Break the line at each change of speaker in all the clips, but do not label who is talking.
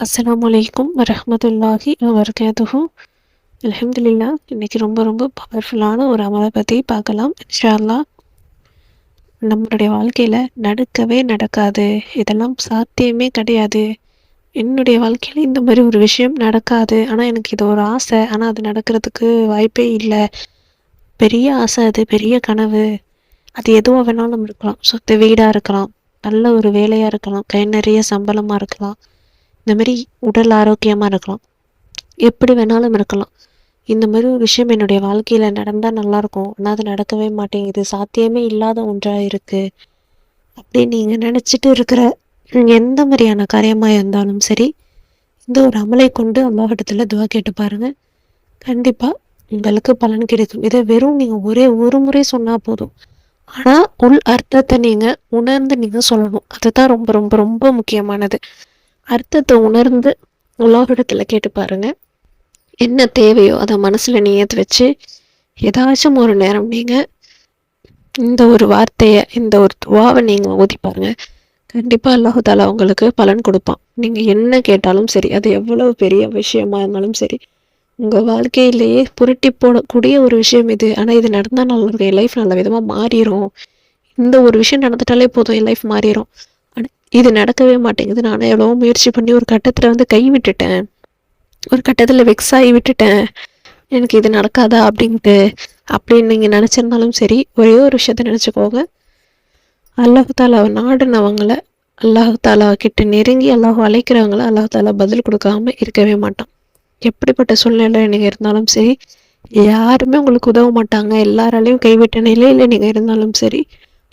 அஸ்லாம் வலைக்கும் வரமத்துல்லாஹி வபரகாத்துஹு. அலமதுல்லா இன்றைக்கி ரொம்ப ரொம்ப பவர்ஃபுல்லான ஒரு அமலை பற்றி பார்க்கலாம் இன்ஷா அல்லாஹ் நம்மளுடைய வாழ்க்கையில் நடக்கவே நடக்காது இதெல்லாம் சாத்தியமே கிடையாது. என்னுடைய வாழ்க்கையில் இந்த மாதிரி ஒரு விஷயம் நடக்காது. ஆனால் எனக்கு இது ஒரு ஆசை. ஆனால் அது நடக்கிறதுக்கு வாய்ப்பே இல்லை. பெரிய ஆசை அது பெரிய கனவு. அது எதுவாக வேணாலும் இருக்கலாம். சொத்து வீடாக இருக்கலாம். நல்ல ஒரு வேலையாக இருக்கலாம். கை நிறைய சம்பளமாக இருக்கலாம். இந்த மாதிரி உடல் ஆரோக்கியமாக இருக்கலாம். எப்படி வேணாலும் இருக்கலாம். இந்த மாதிரி ஒரு விஷயம் என்னுடைய வாழ்க்கையில் நடந்தால் நல்லாயிருக்கும். ஆனால் அது நடக்கவே மாட்டேங்குது. சாத்தியமே இல்லாத ஒன்றாக இருக்குது அப்படின்னு நீங்கள் நினச்சிட்டு இருக்கிற எந்த மாதிரியான காரியமாக இருந்தாலும் சரி இந்த ஒரு அமலை கொண்டு அம்மாவட்டத்தில் துவா கேட்டு பாருங்கள் கண்டிப்பாக உங்களுக்கு பலன் கிடைக்கும். இதை வெறும் நீங்கள் ஒரே ஒரு முறை சொன்னால் போதும். ஆனால் உள் அர்த்தத்தை நீங்கள் உணர்ந்து நீங்கள் சொல்லணும். அதுதான் ரொம்ப ரொம்ப ரொம்ப முக்கியமானது. அர்த்தத்தை உணர்ந்து உலோகத்தில் கேட்டு பாருங்க. என்ன தேவையோ அதை மனசில் நீயத்து வச்சு ஏதாச்சும் ஒரு நேரம் நீங்கள் இந்த ஒரு வார்த்தையை இந்த ஒரு துவாவை நீங்கள் ஓதி பாருங்க. கண்டிப்பாக அல்லாஹால உங்களுக்கு பலன் கொடுப்பான். நீங்கள் என்ன கேட்டாலும் சரி அது எவ்வளவு பெரிய விஷயமா இருந்தாலும் சரி உங்கள் வாழ்க்கையிலேயே புரட்டி போடக்கூடிய ஒரு விஷயம் இது. ஆனால் இது நடந்தால் நம்மளுடைய லைஃப் நல்ல விதமாக மாறிடும் இந்த ஒரு விஷயம் நடந்துட்டாலே போதும் என் லைஃப் மாறிடும் இது நடக்கவே மாட்டேங்குது. நானும் எவ்வளோ முயற்சி பண்ணி ஒரு கட்டத்தில் வந்து கை விட்டுட்டேன். ஒரு கட்டத்தில் வெக்ஸ் ஆகி விட்டுட்டேன். எனக்கு இது நடக்காதா அப்படின்ட்டு அப்படின்னு நீங்கள் நினச்சிருந்தாலும் சரி ஒரே ஒரு விஷயத்த நினச்சிக்கோங்க. அல்லாஹாலாவை தாலா நாடுனவங்களை அல்லாஹாலா கிட்ட நெருங்கி அல்லாஹ் அழைக்கிறவங்கள அல்லாஹாலா பதில் கொடுக்காம இருக்கவே மாட்டான். எப்படிப்பட்ட சூழ்நிலை நீங்கள் இருந்தாலும் சரி யாருமே உங்களுக்கு உதவ மாட்டாங்க. எல்லாராலையும் கைவிட்ட நிலையில் நீங்கள் இருந்தாலும் சரி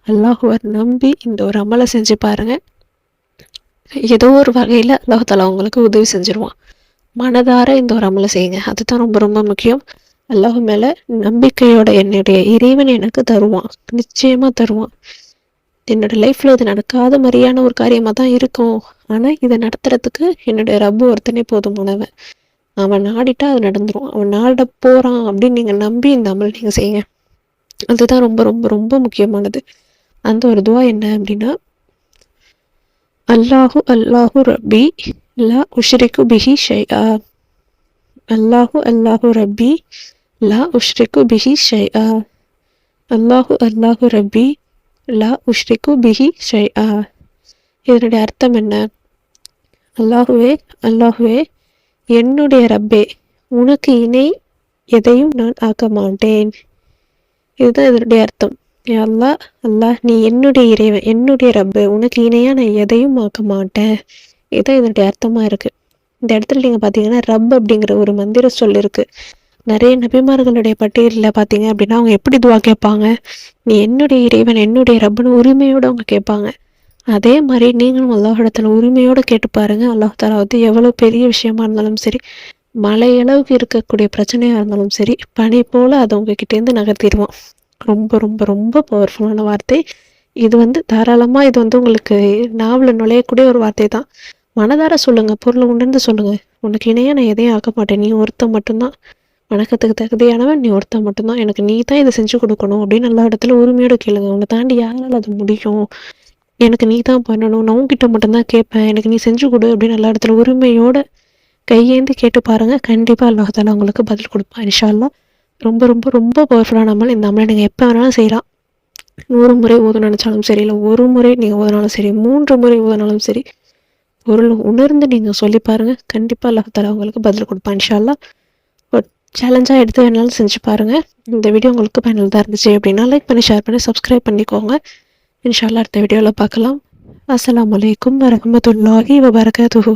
அல்லாஹுவர் நம்பி இந்த ஒரு அமலை செஞ்சு பாருங்கள் ஏதோ ஒரு வகையில் அல்லாஹால உங்களுக்கு உதவி செஞ்சிருவான். மனதார இந்த ஒரு அமலை செய்யுங்க. அதுதான் ரொம்ப ரொம்ப முக்கியம். அல்லாஹ் மேலே நம்பிக்கையோட என்னுடைய இறைவன் எனக்கு தருவான். நிச்சயமாக தருவான். என்னோட லைஃப்பில் இது நடக்காத மாதிரியான ஒரு காரியமாக தான் இருக்கும். ஆனால் இதை நடத்துறதுக்கு என்னுடைய ரப்பு ஒருத்தனே போதுமானவன் அவன் நாடிட்டா அது நடந்துடும் அவன் நாட போகிறான் அப்படின்னு நீங்கள் நம்பி இந்த அமல் நீங்கள் செய்யுங்க. அதுதான் ரொம்ப ரொம்ப ரொம்ப முக்கியமானது. அந்த ஒரு துவா என்ன அப்படின்னா அல்லாஹு அல்லாஹு ரப்பி லா உஷ்ரிக்கு பிஹி ஷைஆ. அல்லாஹு அல்லாஹு ரப்பி லா உஷ்ரிக்கு பிஹி ஷைஆ. அல்லாஹு அல்லாஹு ரப்பி லா உஷ்ரிக்கு பிஹி ஷைஆ. இதனுடைய அர்த்தம் என்ன? அல்லாஹுவே அல்லாஹுவே என்னுடைய ரப்பே உனக்கு இணை எதையும் நான் ஆக்க மாட்டேன் இதுதான் இதனுடைய அர்த்தம். அல்லா அல்லாஹ் நீ என்னுடைய இறைவன் என்னுடைய ரப்பு உனக்கு இணையாக நான் எதையும் ஆக்க மாட்டேன். இதுதான் இதனுடைய அர்த்தமாக இருக்குது இந்த இடத்துல நீங்கள் பார்த்தீங்கன்னா ரப் அப்படிங்கிற ஒரு மந்திர சொல் இருக்குது நிறைய நபிமார்களுடைய பட்டியலில் பார்த்தீங்க அப்படின்னா அவங்க எப்படி துவா கேட்பாங்க? நீ என்னுடைய இறைவன் என்னுடைய ரப்புன்னு உரிமையோடு அவங்க கேட்பாங்க. அதே மாதிரி நீங்களும் அல்லாஹிடத்தில் உரிமையோடு கேட்டு பாருங்கள் அல்லாஹாலா வந்து எவ்வளோ பெரிய விஷயமா இருந்தாலும் சரி மலையளவுக்கு இருக்கக்கூடிய பிரச்சனையாக இருந்தாலும் சரி பனி போல் அதை உங்ககிட்டேருந்து நகர்த்திடுவோம் ரொம்ப ரொம்ப ரொம்ப பவர்ஃபுல்லான வார்த்தை. இது வந்து தாராளமாக இது வந்து உங்களுக்கு நாவலில் நுழையக்கூடிய ஒரு வார்த்தை தான். மனதார சொல்லுங்கள் பொருளை உணர்ந்து சொல்லுங்கள் உனக்கு இணையாக நான் எதையும் ஆக்க மாட்டேன். நீ ஒருத்தன் மட்டும்தான். வணக்கத்துக்கு தகுதியானவன் நீ ஒருத்தன் மட்டும்தான். எனக்கு நீ தான் இதை செஞ்சு கொடுக்கணும் அப்படின்னு எல்லா இடத்துல உரிமையோடு கேளுங்க. உன்னை தாண்டி யாரால் அது முடியும்? எனக்கு நீ தான் பண்ணணும். நான் உங்ககிட்ட மட்டும்தான் கேட்பேன். எனக்கு நீ செஞ்சு கொடு அப்படின்னு எல்லா இடத்துல உரிமையோட கையேந்து கேட்டு பாருங்கள் கண்டிப்பாக அல்லாஹால உங்களுக்கு பதில் கொடுப்பான் இன்ஷால்லாம் ரொம்ப ரொம்ப ரொம்ப பவர்ஃபுல்லான அமல். இந்த அமலை நீங்கள் எப்போ வேணாலும் செய்யலாம். நூறு முறை ஓத நினச்சாலும் சரி இல்லை ஒரு முறை நீங்கள் ஊதினாலும் சரி மூன்று முறை ஊதினாலும் சரி பொருள் உணர்ந்து நீங்கள் சொல்லி பாருங்கள் கண்டிப்பாக அல்லாஹால உங்களுக்கு பதில் கொடுப்பான் இன்ஷால்லா ஒரு சேலஞ்சாக எடுத்து வேணாலும் செஞ்சு பாருங்கள் இந்த வீடியோ உங்களுக்கு பயனுள்ளதாக இருந்துச்சு அப்படின்னா லைக் பண்ணி ஷேர் பண்ணி சப்ஸ்கிரைப் பண்ணிக்கோங்க. இன்ஷால்லா அடுத்த வீடியோவில் பார்க்கலாம். அஸ்லாம் வலைக்கம் வரமத்துல்லாஹி வபரகாத்துஹூ.